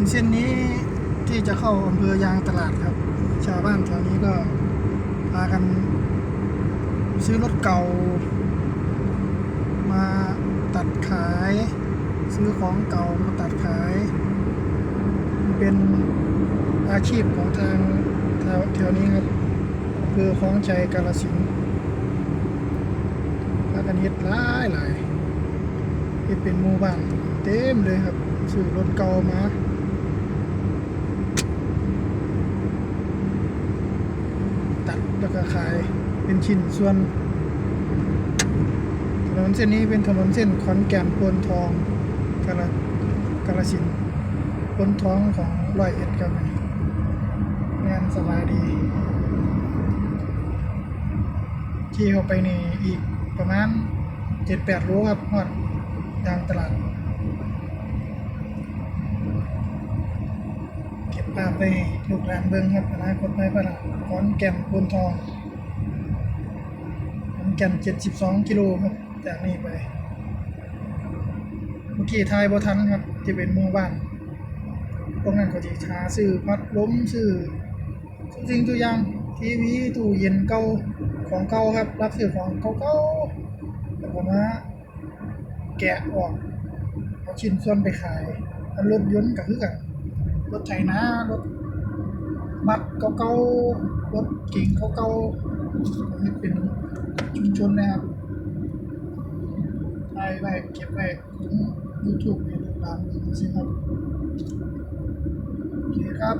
นเส้นนี้ที่จะเข้าอำเภอยางตลาดครับ ชาวบ้านแถวนี้ก็พากันซื้อรถเก่า มาตัดขาย ซื้อของเก่ามาตัดขาย เป็นอาชีพของทางแถวแถวนี้ครับคือของใจกาลสินธุ์แล้วกันเฮ็ดหลายหลายเฮ็ดเป็นหมู่บ้านเต็มเลยครับซื้อรถเก่ามา ตัด แล้วก็ขายเป็นชิ้นส่วน ถนนเส้นนี้เป็นถนนเส้นขอนแก่นพวนทองกาลกาลสินธุ์พวนทองของร้อยเอ็ดครับงานสบายดี ที่เข้าไปนี่อีกประมาณเจ็ดแปดโลครับฮอดยางตลาด เก็บภาไปลูกหลานเบิ้งครับอนาคตไปพัฒนาขอนแก่นพวนทองขอนแก่นเจ็ดสิบสองกิโลครับจากนี้ไปเมื่อกี้ทายบ่ทันครับจะเป็นหมู่บ้านตรงนั้นก็จะหาซื้อพัดล้มซื้อทุกสิ่งทุกอย่างทีวีตู้เย็นเก่าของเก่าครับ รับซื้อของเก่าๆแล้วก็มาแกะออกเอาชิ้นส่วนไปขายรถยนต์ก็คือกัน รถไถนารถบัสเก่าๆรถเก่งเก่าๆนี่เป็นชุมชนนะครับไปไว้เก็บไว้ยูทูบให้ลูกหลานดูสิครับโอเคครับ